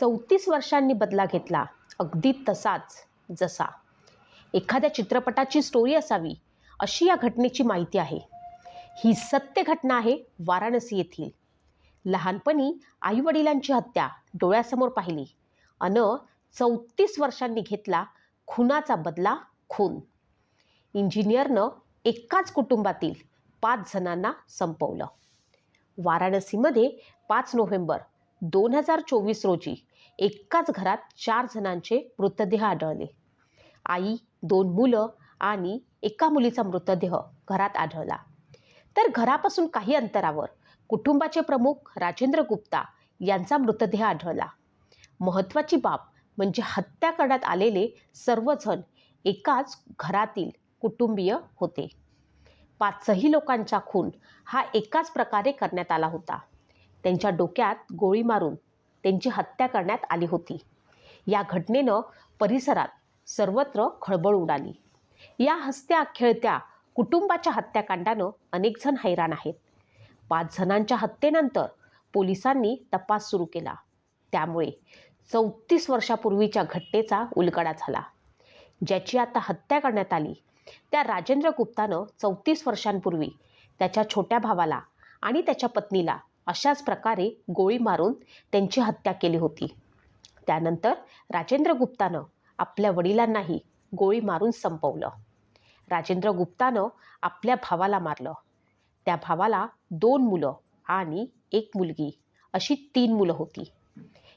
चौतीस वर्षांनी बदला घेतला अगदी तसाच जसा. एखाद्या चित्रपटाची स्टोरी असावी अशी या घटनेची माहिती आहे. ही सत्य घटना आहे वाराणसी येथील. लहानपणी आईवडिलांची हत्या डोळ्यासमोर पाहिली. अन चौतीस वर्षांनी घेतला खुनाचा बदला खून. इंजिनियरनं एकाच कुटुंबातील पाच जणांना संपवलं. वाराणसीमध्ये पाच नोव्हेंबर दोन हजार चोवीस रोजी एकाच घरात चार जणांचे मृतदेह आढळले. आई दोन मुलं आणि एका मुलीचा मृतदेह घरात आढळला. तर घरापासून काही अंतरावर कुटुंबाचे प्रमुख राजेंद्र गुप्ता यांचा मृतदेह आढळला. महत्त्वाची बाब म्हणजे हत्या करण्यात आलेले सर्वजण एकाच घरातील कुटुंबीय होते. पाचही लोकांचा खून हा एकाच प्रकारे करण्यात आला होता. त्यांच्या डोक्यात गोळी मारून त्यांची हत्या करण्यात आली होती. या घटनेनं परिसरात सर्वत्र खळबळ उडाली. या हसत्या खेळत्या कुटुंबाच्या हत्याकांडानं अनेक जण हैराण आहेत. पाच जणांच्या हत्येनंतर पोलिसांनी तपास सुरू केला. त्यामुळे चौतीस वर्षापूर्वीच्या घटनेचा उलगडा झाला. ज्याची आता हत्या करण्यात आली त्या राजेंद्र गुप्तानं चौतीस वर्षांपूर्वी त्याच्या छोट्या भावाला आणि त्याच्या पत्नीला अशाच प्रकारे गोळी मारून त्यांची हत्या केली होती. त्यानंतर राजेंद्र गुप्तानं आपल्या वडिलांनाही गोळी मारून संपवलं. राजेंद्र गुप्तानं आपल्या भावाला मारलं. त्या भावाला दोन मुलं आणि एक मुलगी अशी तीन मुलं होती.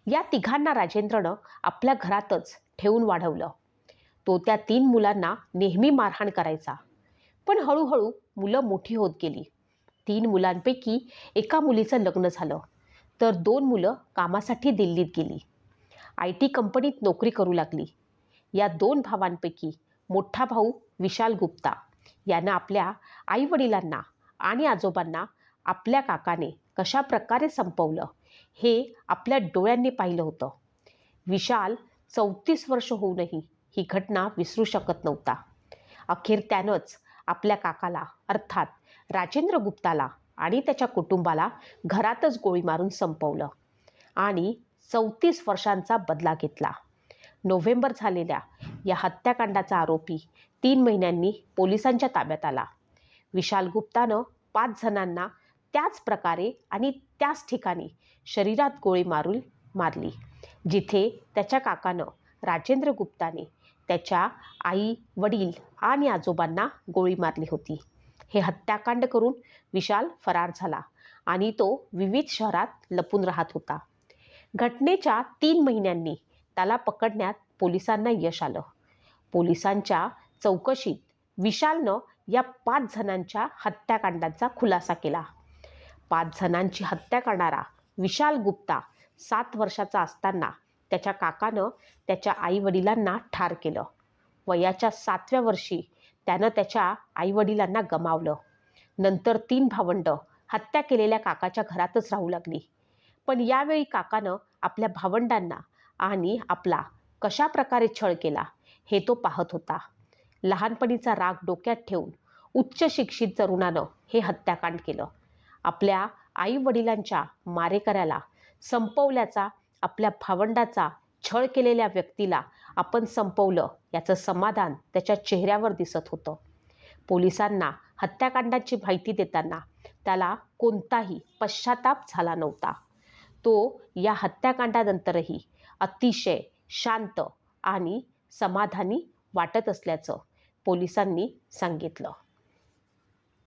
या तिघांना राजेंद्रनं आपल्या घरातच ठेवून वाढवलं. तो त्या तीन मुलांना नेहमी मारहाण करायचा. पण हळूहळू मुलं मोठी होत गेली. तीन मुलांपैकी एका मुलीचं लग्न झालं. तर दोन मुलं कामासाठी दिल्लीत गेली. आय टी कंपनीत नोकरी करू लागली. या दोन भावांपैकी मोठा भाऊ विशाल गुप्ता यानं आपल्या आईवडिलांना आणि आजोबांना आपल्या काकाने कशा प्रकारे संपवलं हे आपल्या डोळ्यांनी पाहिलं होतं. विशाल चौतीस वर्ष होऊनही ही घटना विसरू शकत नव्हता. अखेर त्यानंच आपल्या काकाला अर्थात राजेंद्र गुप्ताला आणि त्याच्या कुटुंबाला घरातच गोळी मारून संपवलं आणि चौतीस वर्षांचा बदला घेतला. नोव्हेंबर झालेल्या या हत्याकांडाचा आरोपी तीन महिन्यांनी पोलिसांच्या ताब्यात आला. विशाल गुप्तानं पाच जणांना त्याच प्रकारे आणि त्याच ठिकाणी शरीरात गोळी मारून मारली जिथे त्याच्या काकानं राजेंद्र गुप्ताने त्याच्या आई वडील आणि आजोबांना गोळी मारली होती. हे हत्याकांड करून विशाल फरार झाला आणि तो विविध शहरात लपून राहत होता. घटनेच्या तीन महिन्यांनी त्याला पकडण्यात पोलिसांना यश आलं. पोलिसांच्या चौकशीत विशालनं या पाच जणांच्या हत्याकांडांचा खुलासा केला. पाच जणांची हत्या करणारा विशाल गुप्ता सात वर्षाचा असताना त्याच्या काकानं त्याच्या आईवडिलांना ठार केलं. वयाच्या सातव्या वर्षी त्यानं त्याच्या आईवडिलांना गमावलं. नंतर तीन भावंड हत्या केलेल्या काकाच्या घरातच राहू लागली. पण यावेळी काकानं आपल्या भावंडांना आणि आपला कशा प्रकारे छळ केला हे तो पाहत होता. लहानपणीचा राग डोक्यात ठेवून उच्च शिक्षित तरुणानं हे हत्याकांड केलं. आपल्या आई वडिलांच्या मारेकऱ्याला संपवल्याचा आपल्या भावंडाचा छळ केलेल्या व्यक्तीला आपण संपवलं याचं समाधान त्याच्या चेहऱ्यावर दिसत होतं. पोलिसांना हत्याकांडाची माहिती देताना त्याला कोणताही पश्चाताप झाला नव्हता. तो या हत्याकांडानंतरही अतिशय शांत आणि समाधानी वाटत असल्याचं पोलिसांनी सांगितलं.